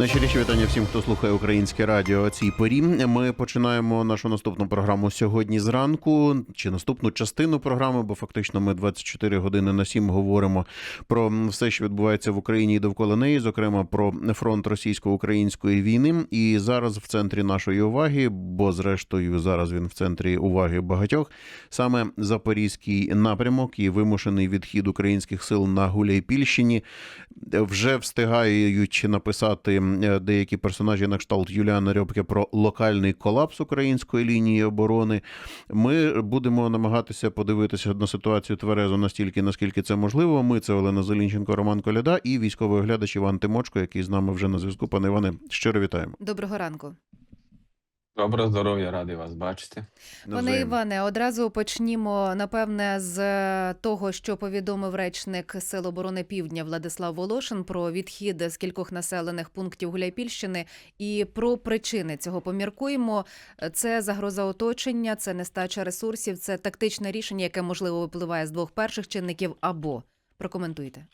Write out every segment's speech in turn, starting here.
Найщиріші вітання всім, хто слухає українське радіо. Цій порі ми починаємо нашу наступну програму сьогодні зранку, чи наступну частину програми, бо фактично ми 24 години на 7 говоримо про все, що відбувається в Україні і довкола неї, зокрема про фронт російсько-української війни. І зараз в центрі нашої уваги, бо зрештою зараз він в центрі уваги багатьох, саме запорізький напрямок і вимушений відхід українських сил на Гуляйпільщині вже встигають написати деякі персонажі на кшталт Юліана Рьобке про локальний колапс української лінії оборони. Ми будемо намагатися подивитися на ситуацію тверезо настільки, наскільки це можливо. Ми це Олена Зелінченко, Роман Коляда і військовий оглядач Іван Тимочко, який з нами вже на зв'язку. Пане Іване, щиро вітаємо. Доброго ранку. Доброго здоров'я, радий вас бачити. Пане Навзаєм. Іване, одразу почнімо напевне з того, що повідомив речник Сил оборони Півдня Владислав Волошин про відхід з кількох населених пунктів Гуляйпільщини і про причини цього поміркуємо. Це загроза оточення, це нестача ресурсів, це тактичне рішення, яке можливо випливає з двох перших чинників. Або прокоментуйте.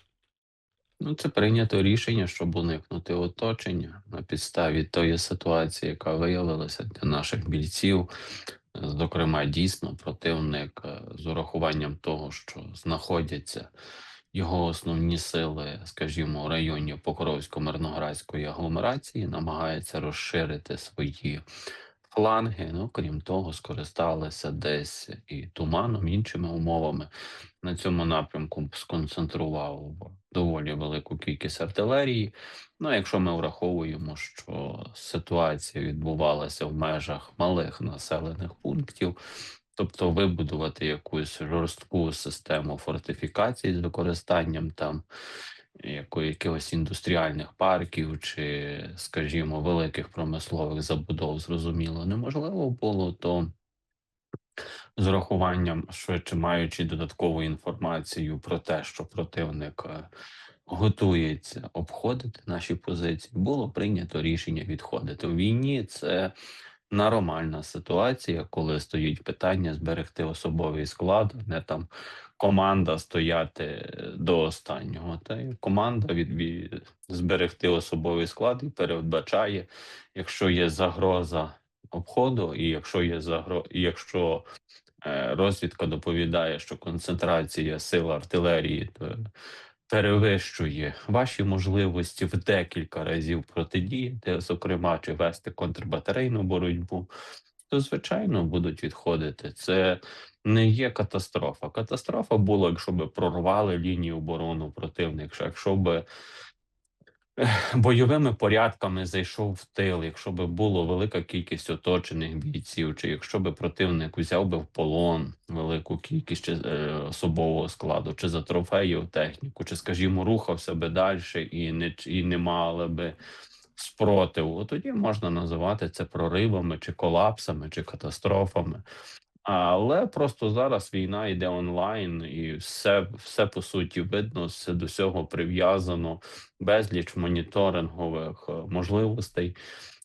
Ну, це прийнято рішення, щоб уникнути оточення на підставі тої ситуації, яка виявилася для наших бійців. Зокрема, дійсно, противник е, з урахуванням того, що знаходяться його основні сили, скажімо, в районі Покровсько-Мирноградської агломерації, намагається розширити свої фланги. Ну, крім того, скористалися десь і туманом, іншими умовами. На цьому напрямку сконцентрував доволі велику кількість артилерії. Ну, якщо ми враховуємо, що ситуація відбувалася в межах малих населених пунктів, тобто вибудувати якусь жорстку систему фортифікацій з використанням там якихось індустріальних парків чи, скажімо, великих промислових забудов, зрозуміло, неможливо було, то з урахуванням, швидше маючи додаткову інформацію про те, що противник е, готується обходити наші позиції, було прийнято рішення відходити. У війні це нормальна ситуація, коли стоїть питання зберегти особовий склад, не там команда стояти е, до останнього. Та й команда від, зберегти особовий склад і передбачає, якщо є загроза обходу, і якщо є загро... і якщо е, розвідка доповідає, що концентрація сил артилерії то перевищує ваші можливості в декілька разів протидіяти, зокрема, чи вести контрбатарейну боротьбу, то звичайно будуть відходити. Це не є катастрофа. Катастрофа була, якщо б прорвали лінію оборону противник, якщо б бойовими порядками зайшов в тил, якщо би було велика кількість оточених бійців, чи якщо би противник взяв би в полон велику кількість чи, е, особового складу, чи за трофеїв техніку, чи, скажімо, рухався би далі і не і не мали би спротиву, тоді можна називати це проривами, чи колапсами, чи катастрофами. Але просто зараз війна йде онлайн, і все, все по суті видно, все до цього прив'язано, безліч моніторингових е, можливостей.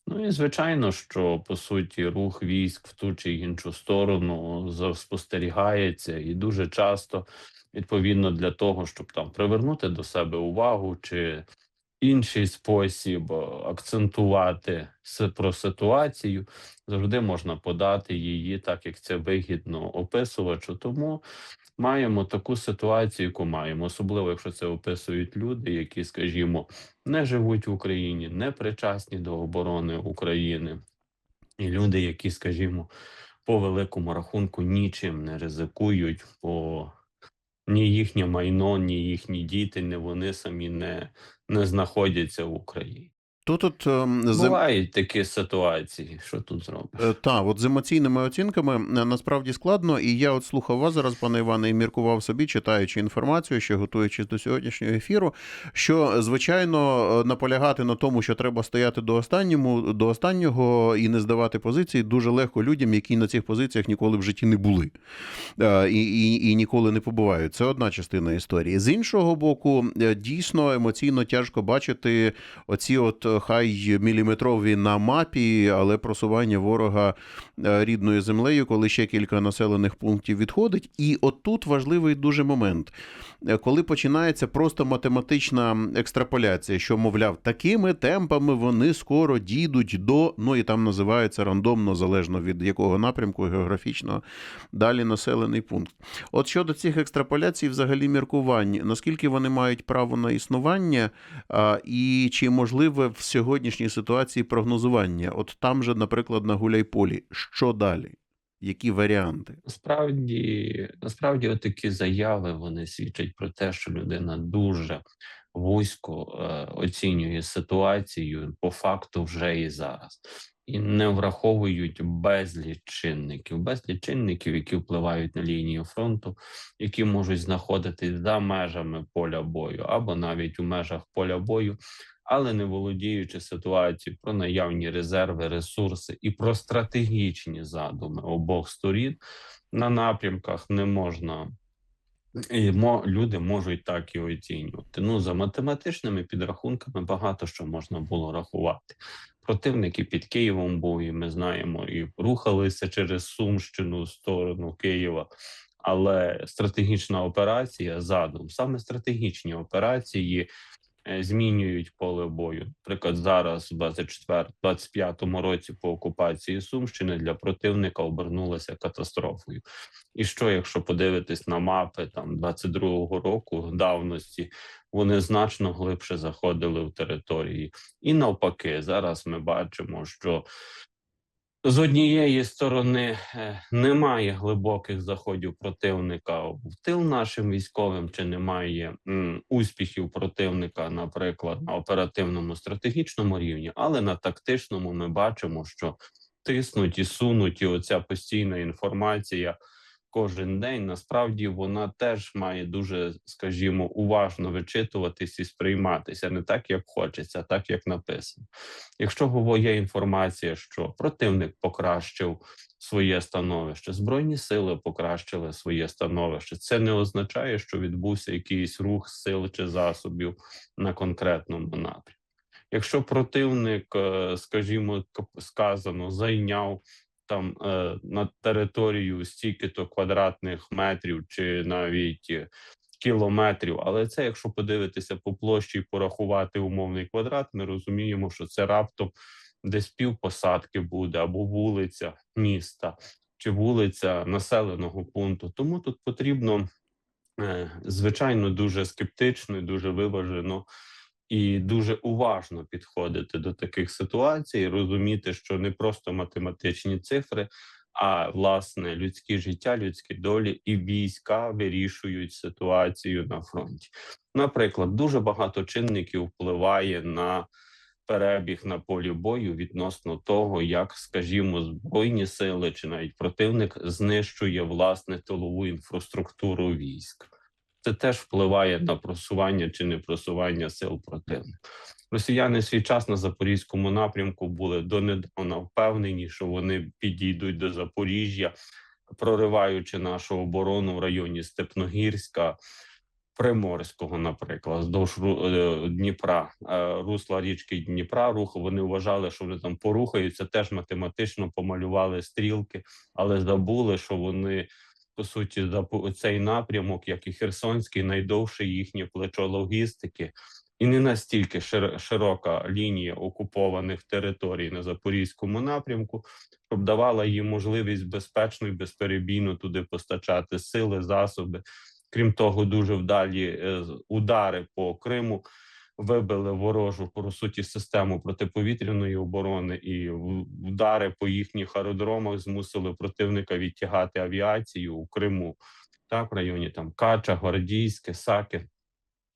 Ну і звичайно, що по суті рух військ в ту чи іншу сторону спостерігається, і дуже часто, відповідно для того, щоб там привернути до себе увагу чи інший спосіб е, акцентувати про ситуацію, завжди можна подати її так, як це вигідно описувачу. Тому маємо таку ситуацію, яку маємо, особливо якщо це описують люди, які, скажімо, не живуть в Україні, не причасні до оборони України, і люди, які, скажімо, по великому рахунку нічим не ризикують, бо ні їхнє майно, ні їхні діти, ні вони самі не, не знаходяться в Україні. Тут от ем, Бувають такі ситуації, що тут зробиш? Е, Та, от з емоційними оцінками е, насправді складно, і я от слухав вас зараз, пане Іване, і міркував собі, читаючи інформацію, ще готуючись до сьогоднішнього ефіру. Що звичайно е, наполягати на тому, що треба стояти до останньому, до останнього і не здавати позиції, дуже легко людям, які на цих позиціях ніколи в житті не були е, і, і, і ніколи не побувають. Це одна частина історії. З іншого боку, дійсно емоційно тяжко бачити оці от хай міліметрові на мапі, але просування ворога е, рідною землею, коли ще кілька населених пунктів відходить. І отут важливий дуже момент, Е, коли починається просто математична екстраполяція, що, мовляв, такими темпами вони скоро дійдуть до, ну і там називається рандомно, залежно від якого напрямку географічно, далі населений пункт. От щодо цих екстраполяцій, взагалі міркувань, наскільки вони мають право на існування, і чи можливе в сьогоднішній ситуації прогнозування? От там же, наприклад, на Гуляйполі, що далі? Які варіанти? Насправді, насправді, такі заяви вони свідчать про те, що людина дуже вузько е, оцінює ситуацію по факту вже і зараз, і не враховують безліч чинників, безліч чинників, які впливають на лінію фронту, які можуть знаходитись за межами поля бою або навіть у межах поля бою. Але не володіючи ситуацією про наявні резерви, ресурси і про стратегічні задуми обох сторін на напрямках не можна і люди можуть так і оцінювати. Ну за математичними підрахунками багато що можна було рахувати. Противники під Києвом був, і ми знаємо, і рухалися через Сумщину в сторону Києва. Але стратегічна операція задум, саме стратегічні операції змінюють поле бою. Наприклад, зараз, у 24-25 році, по окупації Сумщини для противника обернулася катастрофою. І що, якщо подивитись на мапи там 22-го року давності, вони значно глибше заходили в території. І навпаки, зараз ми бачимо, що з однієї сторони е, немає глибоких заходів противника в тил нашим військовим, чи немає успіхів противника, наприклад, на оперативному стратегічному рівні, але на тактичному ми бачимо, що тиснуть і сунуть, і оця постійна інформація кожен день. Насправді вона теж має дуже, скажімо, уважно вичитуватись і сприйматися не так, як хочеться, а так як написано. Якщо є інформація, що противник покращив своє становище, збройні сили покращили своє становище, це не означає, що відбувся якийсь рух сил чи засобів на конкретному напрямку. Якщо противник, е, скажімо, сказано, зайняв там е, на територію стільки-то квадратних метрів чи навіть е, кілометрів, але це, якщо подивитися по площі і порахувати умовний квадрат, ми розуміємо, що це раптом десь півпосадки буде або вулиця міста чи вулиця населеного пункту. Тому тут потрібно, е, звичайно, дуже скептично, і дуже виважено і дуже уважно підходити до таких ситуацій, розуміти, що не просто математичні цифри, а власне людське життя, людські долі і війська вирішують ситуацію на фронті. Наприклад, дуже багато чинників впливає на перебіг на полі бою відносно того, як, скажімо, збройні сили чи навіть противник знищує власне тилову інфраструктуру військ. Це теж впливає на просування чи не просування сил противника. Росіяни свій час на запорізькому напрямку були донедавна впевнені, що вони підійдуть до Запоріжжя, прориваючи нашу оборону в районі Степногірська, Приморського, наприклад, вздовж е, Дніпра, е, русла річки Дніпра. Руху вони вважали, що вони там порухаються. Теж математично помалювали стрілки, але забули, що вони по суті за цей напрямок, як і Херсонський, найдовше їхнє плечо логістики, і не настільки шир- широка лінія окупованих територій на запорізькому напрямку, щоб давала їм можливість безпечно і безперебійно туди постачати сили, засоби. Крім того, дуже вдалі е, удари по Криму вибили ворожу по суті систему протиповітряної оборони, і в- удари по їхніх аеродромах змусили противника відтягати авіацію у Криму, так в районі там Кача, Гвардійське, Саки,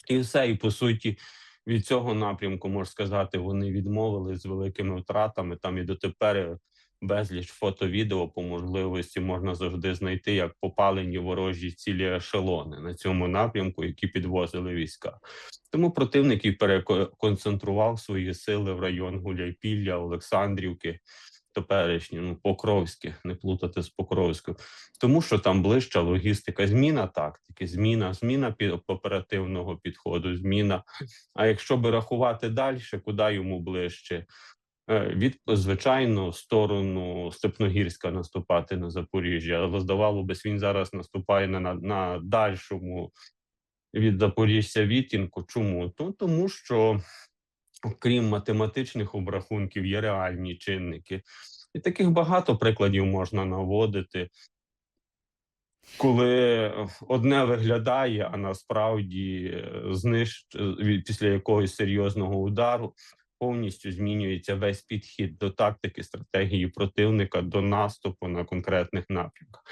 і все. І по суті, від цього напрямку можна сказати, вони відмовили з великими втратами. Там і дотепер безліч фото-відео по можливості можна завжди знайти, як попалені ворожі цілі ешелони на цьому напрямку, які підвозили війська. Тому противник і переконцентрував свої сили в район Гуляйпілля, Олександрівки. теперішнє, ну Покровське, не плутати з Покровською, тому що там ближча логістика, зміна тактики, зміна, зміна пі- оперативного підходу, зміна. А якщо би рахувати далі, куди йому ближче? Е, Від звичайно сторону Степногірська наступати на Запоріжжя, але здавало би, він зараз наступає на, на, на дальшому від Запоріжжя відтінку. Чому? Ну, тому що крім математичних обрахунків, є реальні чинники. І таких багато прикладів можна наводити, коли одне виглядає, а насправді е, знищ... е, після якогось серйозного удару повністю змінюється весь підхід до тактики, стратегії противника, до наступу на конкретних напрямках.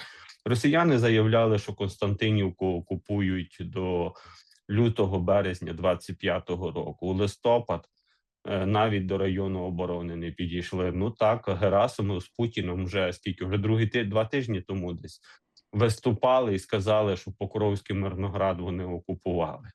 Росіяни заявляли, що Константинівку окупують до лютого березня 25-го року. У листопад е, навіть до району оборони не підійшли. Ну так, Герасимов з Путіном вже скільки вже другий ти два тижні тому десь виступали і сказали, що Покровський Мирноград вони окупували.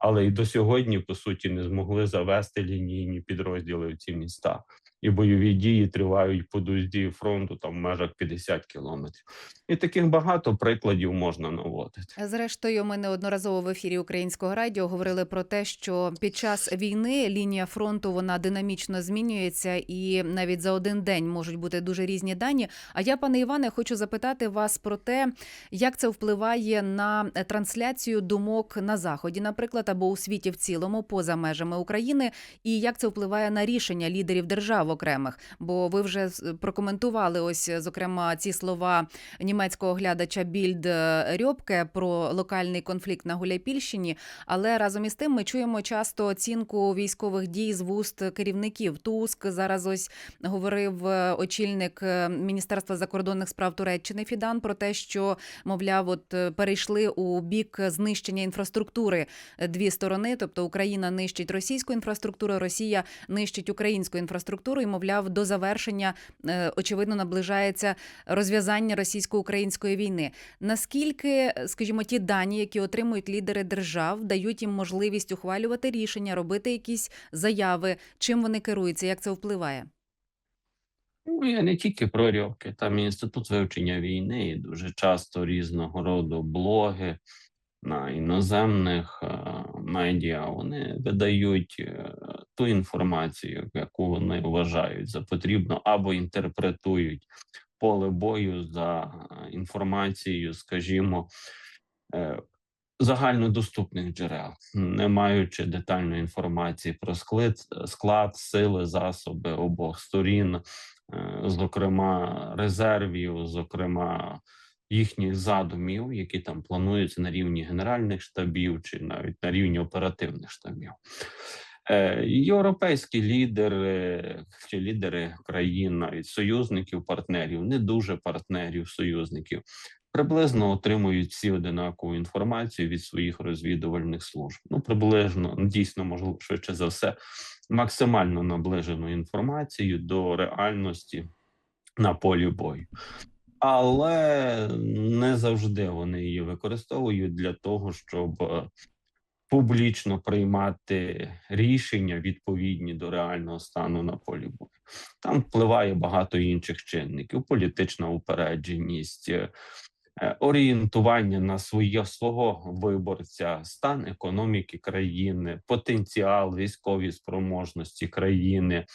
Але і до сьогодні, по суті, не змогли завести лінійні підрозділи в ці міста. І бойові дії тривають по дузді фронту там в межах 50 кілометрів. І таких багато прикладів можна наводити. Зрештою, ми неодноразово в ефірі українського радіо говорили про те, що під час війни лінія фронту вона динамічно змінюється, і навіть за один день можуть бути дуже різні дані. А я, пане Іване, хочу запитати вас про те, як це впливає на трансляцію думок на заході, наприклад, або у світі в цілому, поза межами України, і як це впливає на рішення лідерів держав окремих. Бо ви вже прокоментували ось зокрема ці слова німецького глядача Більд е, Рьобке про локальний конфлікт на Гуляйпільщині. Але разом із тим ми чуємо часто оцінку військових дій з вуст керівників. Туск зараз ось говорив е, очільник е, Міністерства закордонних справ Туреччини Фідан про те, що мовляв, от перейшли у бік знищення інфраструктури дві сторони, тобто Україна нищить російську інфраструктуру, Росія нищить українську інфраструктуру, і мовляв, до завершення е, очевидно наближається розв'язання російсько-української війни. Наскільки, скажімо, ті дані, які отримують лідери держав, дають їм можливість ухвалювати рішення, робити якісь заяви, чим вони керуються, як це впливає? Ну, я не тільки про там інститут вивчення війни, дуже часто різного роду блоги на іноземних е, медіа вони видають е, ту інформацію, яку вони вважають за потрібно, або інтерпретують поле бою за е, інформацією, скажімо, е, загальнодоступних джерел, не маючи детальної інформації про склад, склад, сили, засоби обох сторін, зокрема резервів, зокрема їхніх задумів, які там плануються на рівні генеральних штабів чи навіть на рівні оперативних штабів. Е, Європейські лідери чи лідери країн, навіть союзників, партнерів, не дуже партнерів, союзників, приблизно отримують всі одинакову інформацію від своїх розвідувальних служб. Ну, приблизно, ну, дійсно, можливо, швидше за все, максимально наближену інформацію до реальності на полі бою. Але не завжди вони її використовують для того, щоб е, публічно приймати рішення відповідні до реального стану на полі бою. Там впливає багато інших чинників: політична упередженість, е, е, орієнтування на своє свого виборця, стан економіки країни, потенціал військові спроможності країни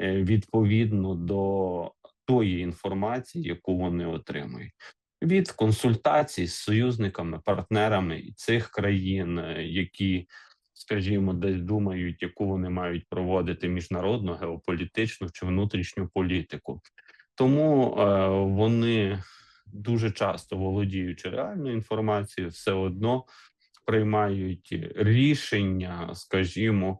відповідно до тої інформації, яку вони отримують. Від консультацій з союзниками, партнерами цих країн, е, які, скажімо, десь думають, яку вони мають проводити міжнародну, геополітичну чи внутрішню політику. Тому е, вони дуже часто володіючи реальною інформацією, все одно приймають рішення, скажімо,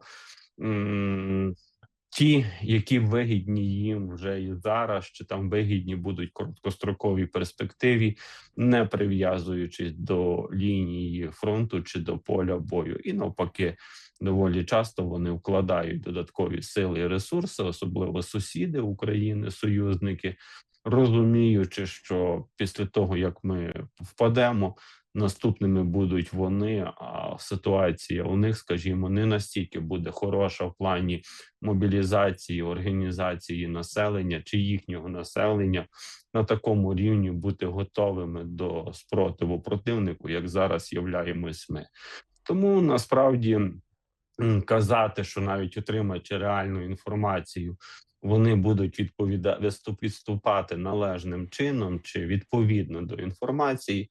ті, які вигідні їм вже і зараз, чи там вигідні будуть короткостроковій перспективі, не прив'язуючись до лінії фронту чи до поля бою, і навпаки, доволі часто вони вкладають додаткові сили і ресурси, особливо сусіди України, союзники, розуміючи, що після того як ми впадемо, наступними будуть вони, а ситуація у них, скажімо, не настільки буде хороша в плані мобілізації, організації населення чи їхнього населення на такому рівні бути готовими до спротиву противнику, як зараз являємось ми. Тому насправді казати, що навіть отримаючи реальну інформацію, вони будуть відповіда... виступ- відступати належним чином чи відповідно до інформації.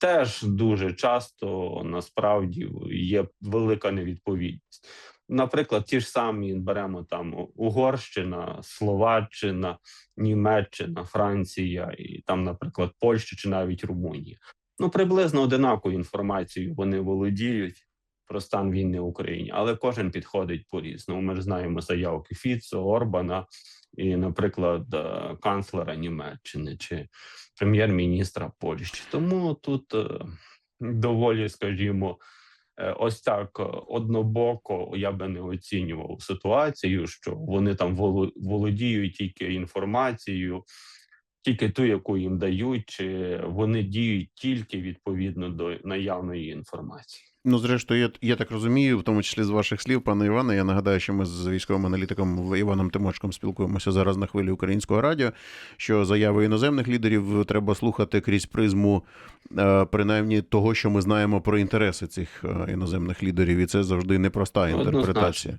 Теж дуже часто насправді є велика невідповідність. Наприклад, ті ж самі беремо там Угорщина, Словаччина, Німеччина, Франція і там, наприклад, Польща чи навіть Румунія. Ну, приблизно одинакову інформацію вони володіють про стан війни в Україні, але кожен підходить по-різному. Ми ж знаємо заявки Фіцо, Орбана і, наприклад, е, канцлера Німеччини чи прем'єр-міністра Польщі. Тому тут е, доволі, скажімо, е, ось так е, однобоко я би не оцінював ситуацію, що вони там воло- володіють тільки інформацією, тільки ту, яку їм дають, чи вони діють тільки відповідно до наявної інформації. Ну, зрештою, я, я так розумію, в тому числі з ваших слів, пане Іване. Я нагадаю, що ми з військовим аналітиком Іваном Тимочком спілкуємося зараз на хвилі українського радіо. Що заяви іноземних лідерів треба слухати крізь призму, е, принаймні того, що ми знаємо про інтереси цих е, іноземних лідерів, і це завжди непроста інтерпретація.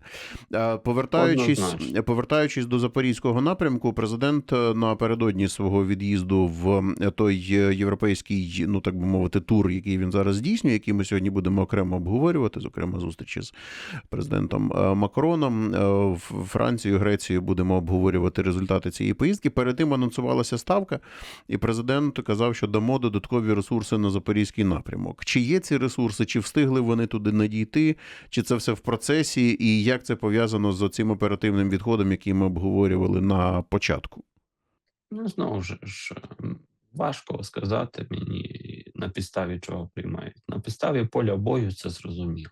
Е, Повертаючись, Однозначно. повертаючись до запорізького напрямку, президент напередодні свого від'їзду в той європейський, ну так би мовити, тур, який він зараз здійснює, який ми сьогодні будемо окремо обговорювати, зокрема зустрічі з президентом е, Макроном. Е, В Францію, Грецію будемо обговорювати результати цієї поїздки. Перед тим анонсувалася ставка, і президент казав, що дамо додаткові ресурси на запорізький напрямок. Чи є ці ресурси, чи встигли вони туди надійти, чи це все в процесі, і як це пов'язано з цим оперативним відходом, який ми обговорювали на початку? Ну, знову ж важко сказати мені на підставі чого приймають. На підставі поля бою це зрозуміло.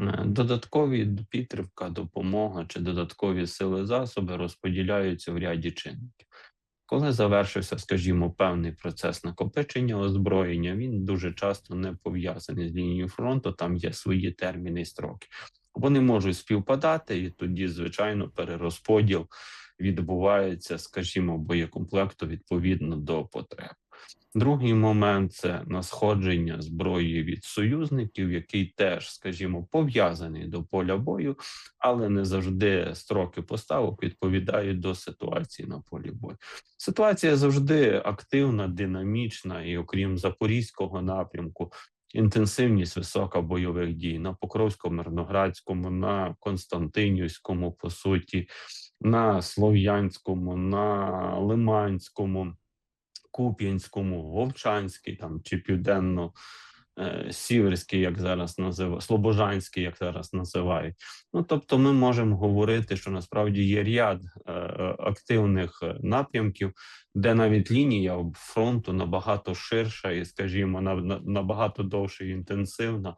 Е, Додаткові підтримка, допомога чи додаткові сили засоби розподіляються в ряді чинників. Коли завершився, скажімо, певний процес накопичення озброєння, він дуже часто не пов'язаний з лінією фронту, там є свої терміни і строки. Вони можуть співпадати, і тоді, звичайно, перерозподіл відбувається, скажімо, боєкомплекту відповідно до потреб. Другий момент це насходження зброї від союзників, який теж, скажімо, пов'язаний до поля бою, але не завжди строки поставок відповідають до ситуації на полі бою. Ситуація завжди активна, динамічна, і окрім запорізького напрямку, інтенсивність висока бойових дій на Покровському, Мирноградському, на Константинівському, по суті, на Слов'янському, на Лиманському, Куп'янському, Вовчанський там чи південно. е, Сіверський, як зараз називають, Слобожанський, як зараз називають. Ну тобто, ми можемо говорити, що насправді є ряд е, активних е, напрямків, де навіть лінія фронту набагато ширша і, скажімо, на, на, набагато довше і інтенсивна,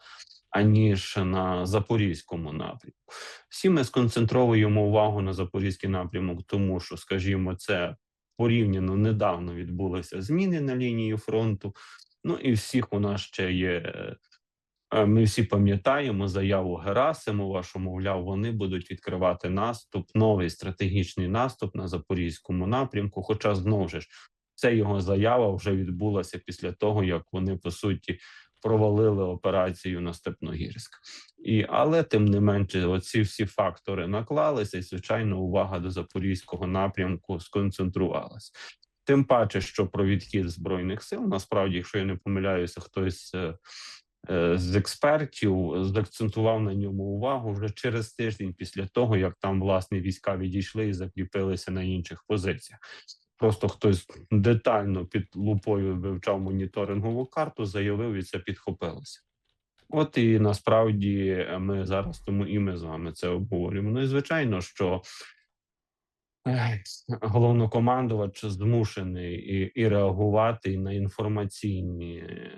аніж на запорізькому напрямку. Всі ми сконцентровуємо увагу на запорізький напрямок, тому що, скажімо, це порівняно недавно відбулися зміни на лінії фронту. Ну і всіх у нас ще є. е, Ми всі пам'ятаємо заяву Герасимова, що мовляв, вони будуть відкривати наступ, новий стратегічний наступ на запорізькому напрямку. Хоча знову ж ця його заява вже відбулася після того, як вони по суті провалили операцію на Степногірськ. І але тим не менше, оці всі фактори наклалися, і звичайно, увага до запорізького напрямку сконцентрувалася. Тим паче, що про відхід збройних сил, насправді, якщо я не помиляюся, хтось е, е, з експертів заакцентував на ньому увагу вже через тиждень після того, як там власне війська відійшли і закріпилися на інших позиціях. Просто хтось детально під лупою вивчав моніторингову карту, заявив і це підхопилося. От і насправді ми зараз тому і ми з вами це обговорюємо. Ну і звичайно, що головнокомандувач змушений і, і реагувати на інформаційні, е,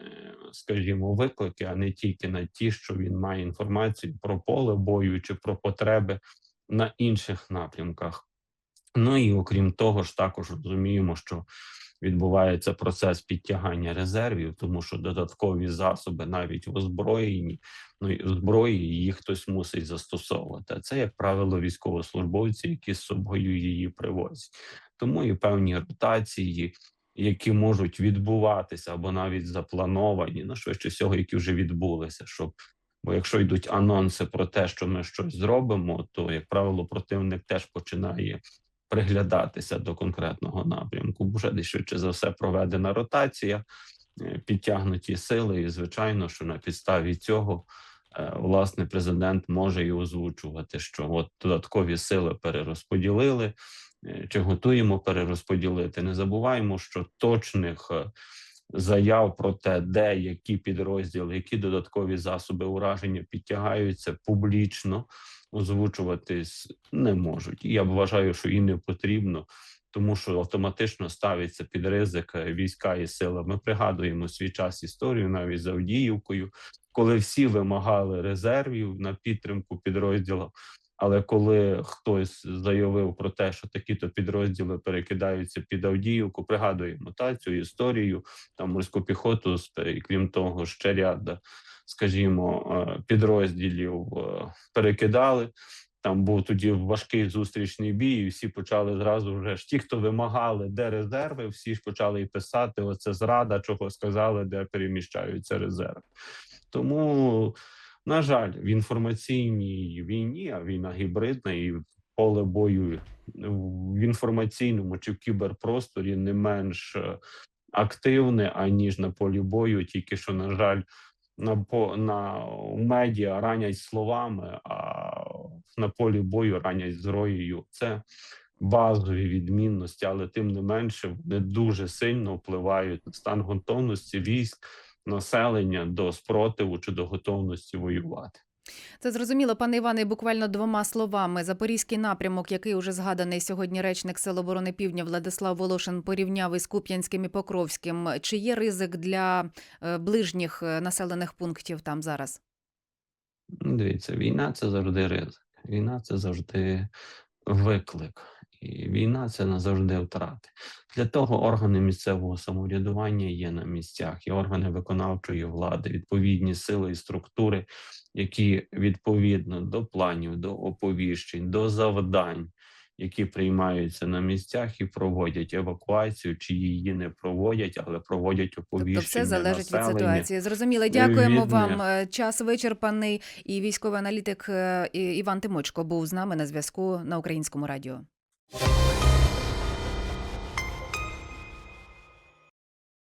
скажімо, виклики, а не тільки на ті, що він має інформацію про поле бою чи про потреби на інших напрямках. Ну і окрім того ж, також розуміємо, що відбувається процес підтягання резервів, тому що додаткові засоби навіть в озброєнні, ну і зброї їх хтось мусить застосовувати. А це, як правило, військовослужбовці, які з собою її привозять. Тому і певні ротації, які можуть відбуватися або навіть заплановані, ну швидше всього, які вже відбулися, щоб Бо якщо йдуть анонси про те, що ми щось зробимо, то як правило противник теж починає приглядатися до конкретного напрямку. Вже десь швидше за все проведена ротація, е, підтягнуті сили, і звичайно, що на підставі цього е, власне президент може і озвучувати, що от додаткові сили перерозподілили. е, Чи готуємо перерозподілити? Не забуваємо, що точних заяв про те, де які підрозділи, які додаткові засоби ураження підтягаються публічно, озвучуватись не можуть. Я вважаю, що і не потрібно, тому що автоматично ставиться під ризик е, війська і сила. Ми пригадуємо свій час історію навіть за Авдіївкою, коли всі вимагали резервів на підтримку підрозділів. Але коли хтось заявив про те, що такі-то підрозділи перекидаються під Авдіївку, пригадуємо та цю історію там морську піхоту, і крім того, ще ряд, скажімо, е, підрозділів е, перекидали. Там був тоді важкий зустрічний бій, і всі почали зразу вже ж ті, хто вимагали, де резерви, всі ж почали писати: оце зрада, чого сказали, де переміщаються резерви. Тому, на жаль, в інформаційній війні, а війна гібридна і поле бою в інформаційному чи в кіберпросторі не менш е, активне, аніж на полі бою, тільки що, на жаль, на, на медіа ранять словами, а на полі бою ранять зброєю. Це базові відмінності, але тим не менше вони дуже сильно впливають на стан готовності військ, населення до спротиву чи до готовності воювати. Це зрозуміло, пане Іване, буквально двома словами. Запорізький напрямок, який уже згаданий сьогодні речник Сил оборони Півдня Владислав Волошин порівняв із Куп'янським і Покровським. Чи є ризик для е, ближніх е, населених пунктів там зараз? Дивіться, війна це завжди ризик. Війна це завжди виклик. І війна це назавжди втрати. Для того органи місцевого самоврядування є на місцях, і органи виконавчої влади, відповідні сили і структури, які відповідно до планів, до оповіщень, до завдань, які приймаються на місцях і проводять евакуацію, чи її не проводять, але проводять оповіщення. Тобто все залежить від ситуації. Зрозуміло. Дякуємо від вам. Е, Час вичерпаний. І військовий аналітик е, Іван Тимочко був з нами на зв'язку на українському радіо. you